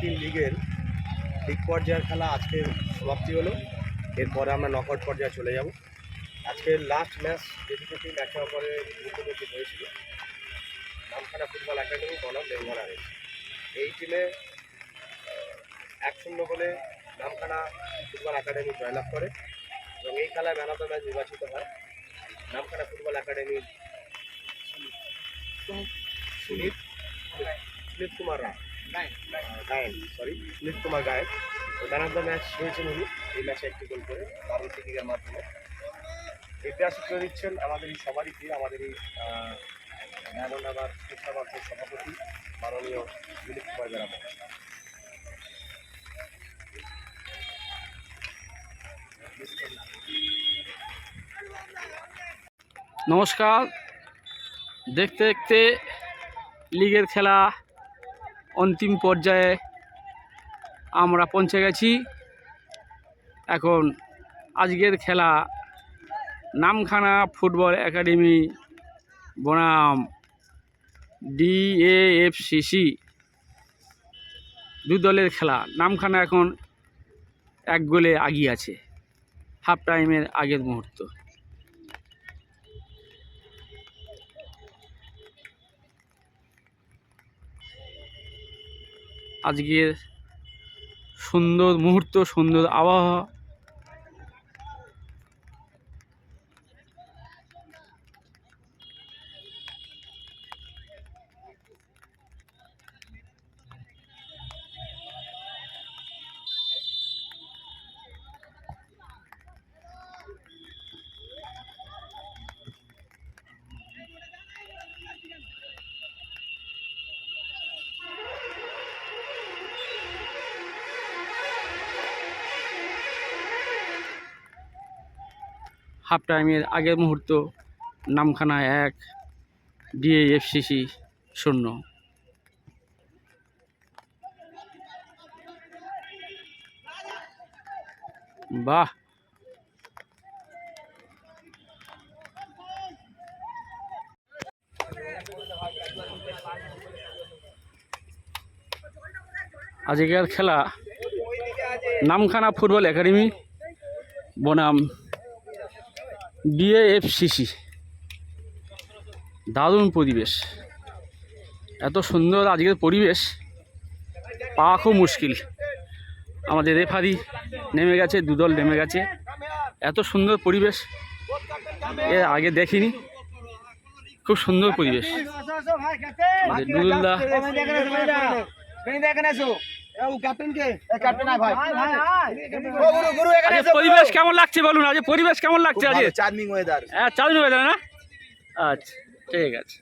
তিন লিগের লিগ পর্যায়ের খেলা আজকের সমাপ্তি হলো। এরপরে আমরা নকআউট পর্যায়ে চলে যাব। আজকের লাস্ট ম্যাচ যে একে অপরের মুখোমুখি হয়েছিল নামখানা ফুটবল একাডেমি বনাম বেঙ্গলারে এই টিমে এক শূন্য গোলে নামখানা ফুটবল একাডেমি জয়লাভ করে এবং এই খেলায় ম্যান অফ দ্য ম্যাচ নির্বাচিত হয় নামখানা ফুটবল একাডেমির Sunit Sunit Kumar Roy. Gayen sorry Sunit Kumar Gayen man of the match হয়েছেন উনি এই ম্যাচে একটি গোল করে দারুণ টিকিংয়ের মাধ্যমে। ইতিহাসে তুলে দিচ্ছেন আমাদের এই সবারই প্রিয় আমাদের এই ডায়মন্ড আবার শিক্ষাবর্ষের সভাপতি মাননীয় দিলীপ কুমার বেরাম নমস্কার। দেখতে দেখতে লিগের খেলা অন্তিম পর্যায়ে আমরা পৌঁছে গেছি। এখন আজকের খেলা নামখানা ফুটবল একাডেমি, বনাম, ডিএএফসিসি। দু দলের খেলা, নামখানা এখন এক গোলে আগিয়ে আছে, হাফ টাইমের আগের মুহূর্ত। আজকের সুন্দর মুহূর্ত সুন্দর আবহাওয়া। হাফ টাইমের আগের মুহূর্ত, নামখানা এক ডিএএফসিসি শূন্য। বাহ! আজকের খেলা নামখানা ফুটবল একাডেমি, বনাম বিএএফসিসি দারুণ পরিবেশ। এত সুন্দর আজকের পরিবেশ। পাওয়া খুব মুশকিল। আমাদের রেফারি নেমে গেছে, দুদল নেমে গেছে। এত সুন্দর পরিবেশ। এর আগে দেখিনি। খুব সুন্দর পরিবেশ। নুরুল্লাহ পরিবেশ কেমন লাগছে বলুন আজ পরিবেশ কেমন লাগছে আজ চার্মিং ওয়েদার হ্যাঁ চালু ওয়েদার না? আচ্ছা ঠিক আছে।